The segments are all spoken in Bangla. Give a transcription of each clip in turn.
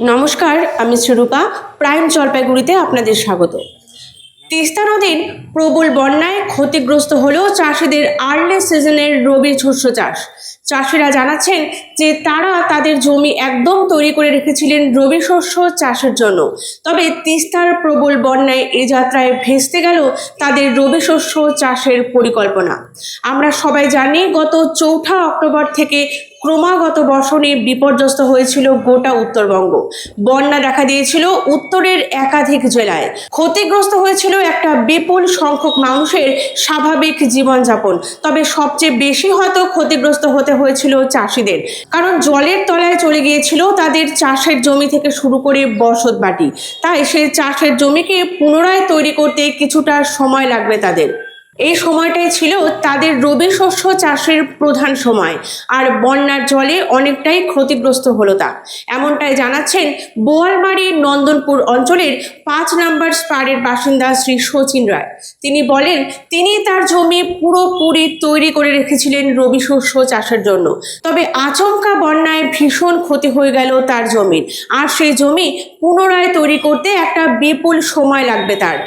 নমস্কার, আমি সুরূপা, প্রাইম জলপাইগুড়িতে আপনাদের স্বাগত। তিস্তা নদীর প্রবল বন্যায় ক্ষতিগ্রস্ত হলেও চাষিদের আর্লি সিজনের রবি শস্য চাষ। চাষিরা জানাচ্ছেন যে তারা তাদের জমি একদম তৈরি করে রেখেছিলেন রবি শস্য চাষের জন্য। তবে তিস্তার প্রবল বন্যায় এই যাত্রায় ভেস্তে গেল তাদের রবি শস্য চাষের পরিকল্পনা। আমরা সবাই জানি, গত চৌঠা অক্টোবর থেকে ক্রমাগত বর্ষণে বিপর্যস্ত হয়েছিল গোটা উত্তরবঙ্গ। বন্যা দেখা দিয়েছিল উত্তরের একাধিক জেলায়। ক্ষতিগ্রস্ত হয়েছিল একটা বিপুল সংখ্যক মানুষের স্বাভাবিক জীবনযাপন। তবে সবচেয়ে বেশি হয়তো ক্ষতিগ্রস্ত হতে হয়েছিল চাষিদের। কারণ জলের তলায় চলে গিয়েছিল তাদের চাষের জমি থেকে শুরু করে বসত বাটি। তাই সেই চাষের জমিকে পুনরায় তৈরি করতে কিছুটা সময় লাগবে তাদের। এই সময়টাই ছিল তাদের রবি শস্য চাষের প্রধান সময়। আর বন্যার জলে অনেকটাই ক্ষতিগ্রস্ত হলো তা। এমনটাই জানাচ্ছেন বোয়ালমারি নন্দনপুর অঞ্চলের পাঁচ নাম্বার স্পারের বাসিন্দা শ্রী শচীন রায়। তিনি বলেন তিনি তার জমি পুরোপুরি তৈরি করে রেখেছিলেন রবি শস্য চাষের জন্য। তবে আচমকা বন্যায় ভীষণ ক্ষতি হয়ে গেল তার জমির। আর সেই জমি পুনরায় তৈরি করতে একটা বিপুল সময় লাগবে তার।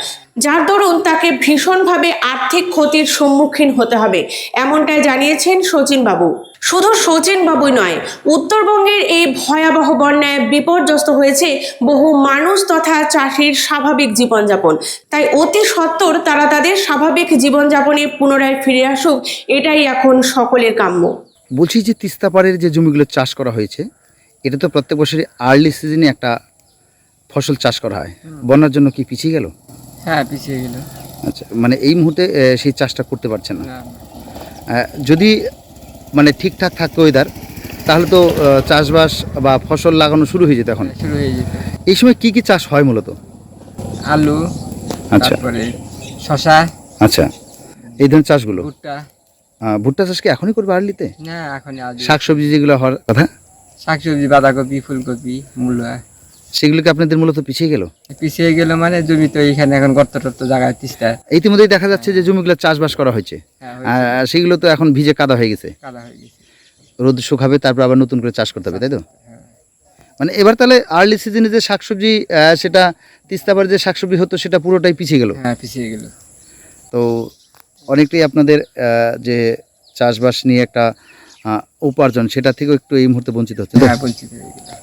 যার দরুন তাকে ভীষণভাবে আর্থিক ক্ষতির সম্মুখীন হতে হবে, এমনটাই জানিয়েছেন শচীন বাবু শুধু শচীন বাবুই নয়, উত্তরবঙ্গের এই ভয়াবহ বন্যায় বিপর্যস্ত হয়েছে বহু মানুষ তথা চাষির স্বাভাবিক জীবনযাপন। তাই অতি সত্বর তারা তাদের স্বাভাবিক জীবনযাপনে পুনরায় ফিরে আসুক, এটাই এখন সকলের কাম্য। বলছি যে তিস্তা পাড়ের যে জমিগুলো চাষ করা হয়েছে, এটা তো প্রত্যেক বছরই আর্লি সিজনে একটা ফসল চাষ করা হয়। বন্যার জন্য কি পিছিয়ে গেল? হ্যাঁ পিছিয়ে গেল। আচ্ছা মানে এই মুহূর্তে সেই চাষটা করতে পারছে না। যদি মানে ঠিকঠাক থাকতো ওয়েদার তাহলে তো চাষবাস বা ফসল লাগানো শুরু হয়ে যেত এখন। শুরু হয়ে যেত। এই সময় কি কি চাষ হয় মূলত? আলু আচ্ছা। তারপরে শশা আচ্ছা। এই ধরনের চাষগুলো? ভুট্টা। ভুট্টা চাষ কি এখনই করবে আর্লিতে না এখন আজ শাকসবজি যেগুলো হওয়ার কথা? শাকসবজি বাঁধাকপি ফুলকপি মূলা। সেগুলোকে আপনাদের মূলত পিছিয়ে গেল? পিছিয়ে গেল মানে জমি তো এখানে এখন গর্ত টর্ত জায়গায় তিস্তা ইতিমধ্যেই দেখা যাচ্ছে যে জমিগুলো চাষবাস করা হয়েছে। হ্যাঁ আর সেগুলো তো এখন ভিজে কাদা হয়ে গেছে। কাদা হয়ে গেছে। রোদ শুকাবে তারপর আবার নতুন করে চাষ করতে হবে তাই তো? হ্যাঁ। মানে এবার তাহলে আর্লি সিজনে যে শাকসবজি আহ, সেটা তিস্তাবার যে শাকসবজি হতো সেটা পুরোটাই পিছিয়ে গেল? হ্যাঁ পিছিয়ে গেল। তো অনেকটাই আপনাদের আহ, যে চাষবাস নিয়ে একটা আহ, উপার্জন সেটা থেকেও একটু এই মুহূর্তে বঞ্চিত হচ্ছে হ্যাঁ বঞ্চিত হয়ে গেল